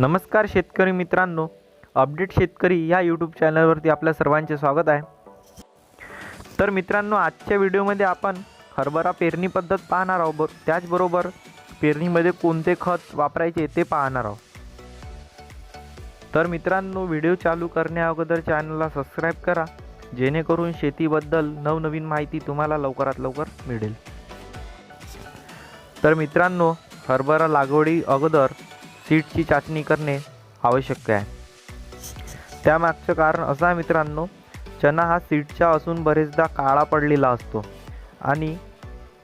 नमस्कार शेतकरी मित्रांनो. अपडेट शेतकरी या यूट्यूब चॅनलवरती आपल्या सर्वांचे स्वागत आहे. तर मित्रांनो आजच्या व्हिडिओमध्ये आपण हरभरा पेरणी पद्धत पाहणार आहोत. ब त्याचबरोबर पेरणीमध्ये कोणते खत वापरायचे ते पाहणार आहोत. तर मित्रांनो व्हिडिओ चालू करण्या अगोदर चॅनलला सबस्क्राईब करा. जेणेकरून शेतीबद्दल नवनवीन माहिती तुम्हाला लवकरात लवकर मिळेल. तर मित्रांनो हरभरा लागवडी अगोदर सीटची चाचणी करणे आवश्यक आहे. त्यामागचं कारण असं आहे मित्रांनो चना हा सीटचा असून बरेचदा काळा पडलेला असतो आणि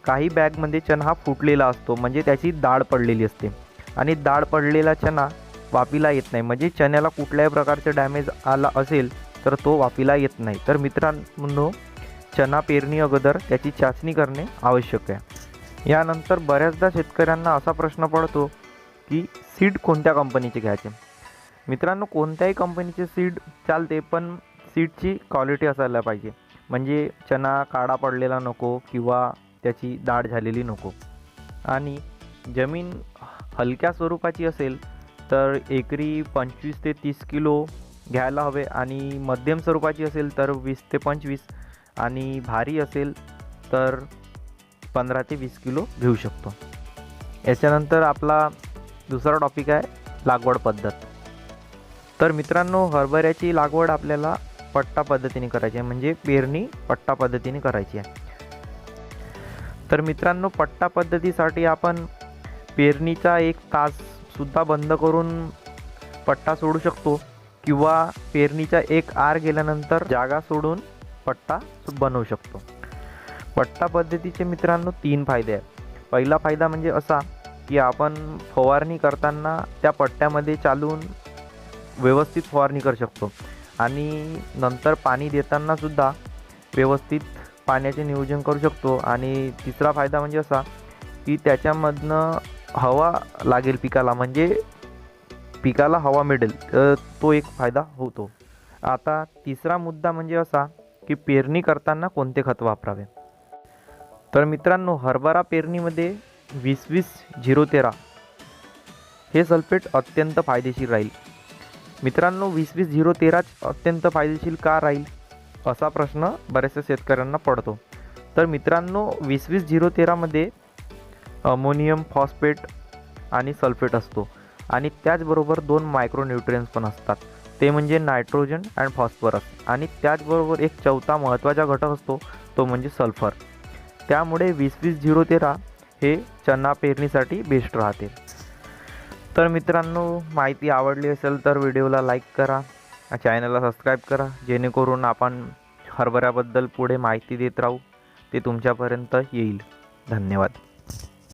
काही बॅगमध्ये चना हा फुटलेला असतो म्हणजे त्याची डाळ पडलेली असते. आणि डाळ पडलेला चना वापीला येत नाही म्हणजे चण्याला कुठल्याही प्रकारचं डॅमेज आला असेल तर तो वापीला येत नाही. तर मित्रांनो चना पेरणी अगोदर त्याची चाचणी करणे आवश्यक आहे. यानंतर बऱ्याचदा शेतकऱ्यांना असा प्रश्न पडतो की सीड कोणत्या कंपनीचे घ्यायचे? मित्रांनो कोणत्याही कंपनीचे सीड चालते पण सीडची क्वालिटी असायला पाहिजे. म्हणजे चना काळा पडलेला नको किंवा त्याची दाढ झालेली नको. आणि जमीन हलक्या स्वरूपाची असेल तर एकरी पंचवीस ते तीस किलो घ्यायला हवे. आणि मध्यम स्वरूपाची असेल तर वीस ते पंचवीस. आणि भारी असेल तर पंधरा ते वीस किलो घेऊ शकतो. याच्यानंतर आपला दुसरा टॉपिक आहे लागवड पद्धत. तर मित्रांनो हरभऱ्याची लागवड आपल्याला पट्टा पद्धतीने करायची आहे. म्हणजे पेरणी पट्टा पद्धतीने करायची आहे. तर मित्रांनो पट्टा पद्धतीसाठी आपण पेरणीचा एक ताससुद्धा बंद करून पट्टा सोडू शकतो. किंवा पेरणीचा एक आर गेल्यानंतर जागा सोडून पट्टा बनवू शकतो. पट्टा पद्धतीचे मित्रांनो तीन फायदे आहेत. पहिला फायदा म्हणजे असा की आपण फवारणी करताना त्या पट्ट्यामध्ये चालून व्यवस्थित फवारणी करू शकतो. आणि नंतर पाणी देतानासुद्धा व्यवस्थित पाण्याचे नियोजन करू शकतो. आणि तिसरा फायदा म्हणजे असा की त्याच्यामधनं हवा लागेल पिकाला म्हणजे पिकाला हवा मिळेल तो एक फायदा होतो. आता तिसरा मुद्दा म्हणजे असा की पेरणी करताना कोणते खत वापरावे? तर मित्रांनो हरभरा पेरणीमध्ये वीस वीस झिरो तेरा. हे सल्फेट अत्यंत फायदेशीर राहील. मित्रांनो वीस वीस झिरो तेराच अत्यंत फायदेशीर का राहील? असा प्रश्न बऱ्याचशा शेतकऱ्यांना पडतो. तर मित्रांनो वीस वीस झिरो तेरामध्ये अमोनियम फॉस्फेट आणि सल्फेट असतो. आणि त्याचबरोबर दोन मायक्रोन्युट्रियन्स पण असतात. ते म्हणजे नायट्रोजन अँड फॉस्फरस. आणि त्याचबरोबर एक चौथा महत्त्वाचा घटक असतो तो म्हणजे सल्फर. त्यामुळे वीस वीस झिरो तेरा हे चना पेरणीसाठी बेस्ट राहते तर मित्रांनो माहिती आवडली असेल तर व्हिडिओला लाईक करा चॅनलला सबस्क्राईब करा. जेणेकरून आपण हरभऱ्याबद्दल पुढे माहिती देत राहू. ते तुमच्यापर्यंत येईल. धन्यवाद.